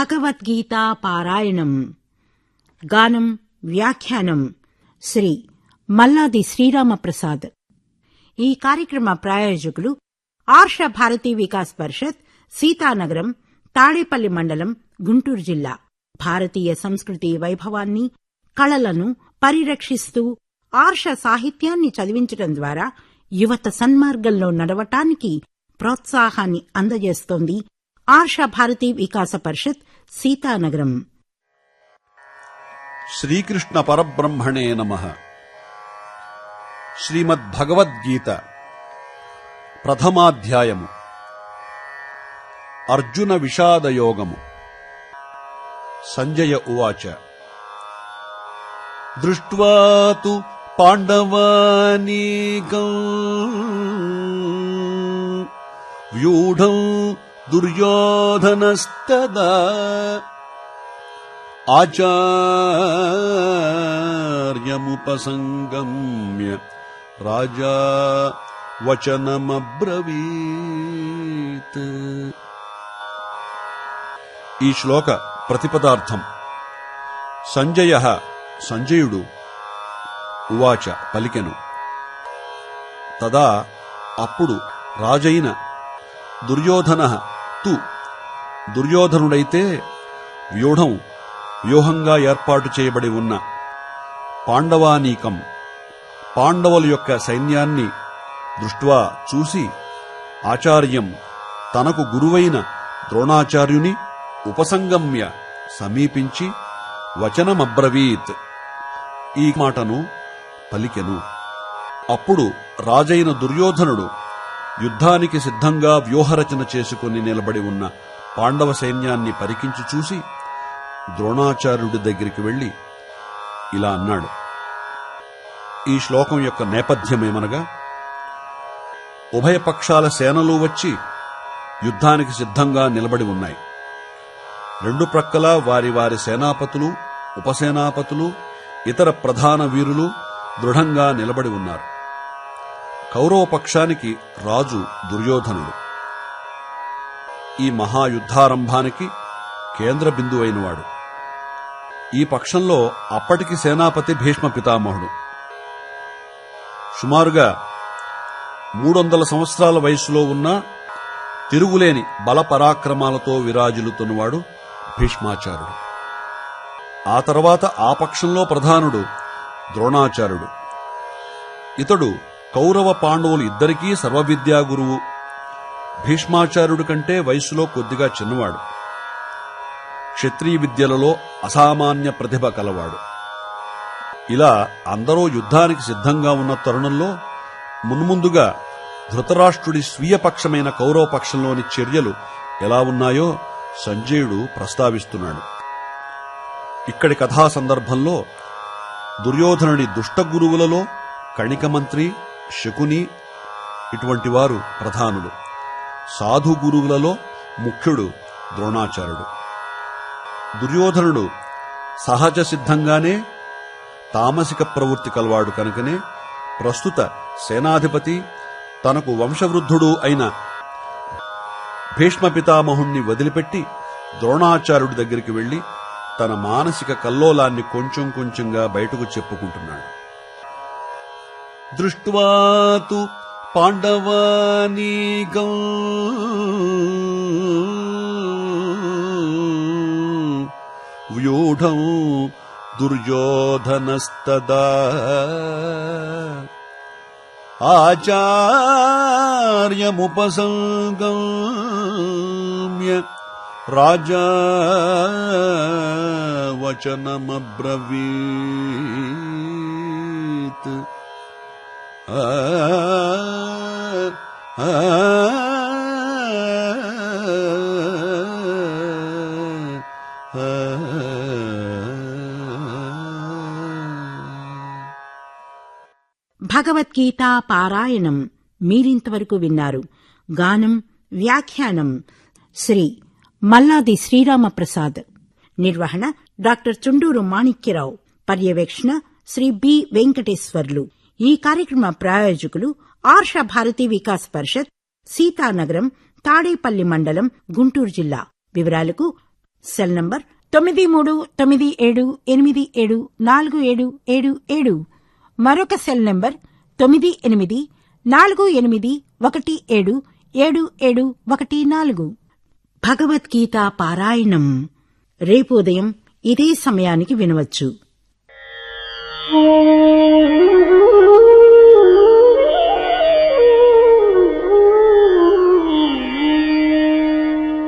భగవద్గీతా పారాయణం. గానం వ్యాఖ్యానం శ్రీ మల్లాది శ్రీరామప్రసాద్. ఈ కార్యక్రమ ప్రాయోజకులు ఆర్ష భారతీ వికాస్ పరిషత్ సీతానగరం తాడేపల్లి మండలం గుంటూరు జిల్లా. భారతీయ సంస్కృతి వైభవాన్ని కళలను పరిరక్షిస్తూ ఆర్ష సాహిత్యాన్ని చదివించడం ద్వారా యువత సన్మార్గంలో నడవటానికి ప్రోత్సాహాన్ని అందజేస్తోంది ఆర్ష భారతీ వికాస పరిషత్ సీతానగరం శ్రీకృష్ణ పరబ్రహ్మణే నమ శ్రీమద్భగవద్గీత ప్రథమాధ్యాయము అర్జున విషాదయోగము సంజయ ఉవాచ దృష్ట్వా తు పాండవానీకం వ్యూఢం దుర్యోధనస్తదా. ఆచార్యముపసంగమ్య రాజా వచనమబ్రవీత్. ఈ శ్లోక ప్రతిపదార్థం. సంజయ సంజయుడు ఉవాచ పలికెను. తదా అప్పుడు రాజైన దుర్యోధన తు దుర్యోధనుడైతే వ్యూఢం వ్యూహంగా ఏర్పాటు చేయబడి ఉన్న పాండవానీకం పాండవుల యొక్క సైన్యాన్ని దృష్ట్వా చూసి ఆచార్యం తనకు గురువైన ద్రోణాచార్యుని ఉపసంగమ్య సమీపించి వచనమబ్రవీత్ ఈ మాటను పలికెను. అప్పుడు రాజైన దుర్యోధనుడు యుద్ధానికి సిద్ధంగా వ్యూహరచన చేసుకుని నిలబడి ఉన్న పాండవ సైన్యాన్ని పరికించి చూసి ద్రోణాచార్యుడి దగ్గరికి వెళ్ళి ఇలా అన్నాడు. ఈ శ్లోకం యొక్క నేపథ్యమేమనగా ఉభయ పక్షాల సేనలు వచ్చి యుద్ధానికి సిద్ధంగా నిలబడి ఉన్నాయి. రెండు ప్రక్కల వారి వారి సేనాపతులు ఉపసేనాపతులు ఇతర ప్రధాన వీరులు దృఢంగా నిలబడి ఉన్నారు. కౌరవ పక్షానికి రాజు దుర్యోధనుడు. ఈ మహాయుద్ధారంభానికి కేంద్ర బిందువైనవాడు. ఈ పక్షంలో అప్పటికి సేనాపతి భీష్మ పితామహుడు. సుమారుగా మూడొందల సంవత్సరాల వయసులో ఉన్న తిరుగులేని బల పరాక్రమాలతో విరాజిల్లుతున్నవాడు భీష్మాచార్యుడు ఆ తర్వాత ఆ పక్షంలో ప్రధానుడు ద్రోణాచార్యుడు. ఇతడు కౌరవ పాండవులు ఇద్దరికీ సర్వవిద్యా గురువు. భీష్మాచార్యుడి కంటే వయసులో కొద్దిగా చిన్నవాడు. క్షత్రియ విద్యలలో అసామాన్య ప్రతిభ కలవాడు. ఇలా అందరూ యుద్ధానికి సిద్ధంగా ఉన్న తరుణంలో మున్ముందుగా ధృతరాష్ట్రుడి స్వీయపక్షమైన కౌరవపక్షంలోని కౌరవ పక్షంలోని చర్యలు ఎలా ఉన్నాయో సంజయుడు ప్రస్తావిస్తున్నాడు. ఇక్కడి కథా సందర్భంలో దుర్యోధనుడి దుష్ట గురువులలో కణిక మంత్రి శకుని ఇటువంటి వారు ప్రధానులు. సాధు గురువులలో ముఖ్యుడు ద్రోణాచార్యుడు. దుర్యోధనుడు సహజ సిద్ధంగానే తామసిక ప్రవృత్తి కలవాడు కనుకనే ప్రస్తుత సేనాధిపతి తనకు వంశవృద్ధుడు అయిన భీష్మ పితామహుణ్ణి వదిలిపెట్టి ద్రోణాచార్యుడి దగ్గరికి వెళ్ళి తన మానసిక కల్లోలాన్ని కొంచెం కొంచెంగా బయటకు చెప్పుకుంటున్నాడు. दृष्ट्वा तु पाण्डवानीग व्यूढौ दुर्योधनस्तदा। आचार्यमुपसङ्गम्य राजा वचनमब्रवीत्। భగవద్గీతా పారాయణం మీరింతవరకు విన్నారు. గానం వ్యాఖ్యానం శ్రీ మల్లాది శ్రీరామప్రసాద్. నిర్వహణ డాక్టర్ చుండూరు మాణిక్యరావు. పర్యవేక్షణ శ్రీ బి వెంకటేశ్వర్లు. ఈ కార్యక్రమ ప్రాయోజకులు ఆర్ష భారతీ వికాస్ పరిషత్ సీతానగరం తాడేపల్లి మండలం గుంటూరు జిల్లా. వివరాలకు సెల్ నంబర్ తొమ్మిది మూడు తొమ్మిది ఏడు ఎనిమిది ఏడు నాలుగు ఏడు ఏడు ఏడు. మరొక సెల్ నంబర్ తొమ్మిది ఎనిమిది నాలుగు ఎనిమిది ఒకటి ఏడు ఏడు ఏడు ఒకటి నాలుగు. భగవద్గీత పారాయణం. రేపు ఉదయం ఇదే సమయానికి వినవచ్చు.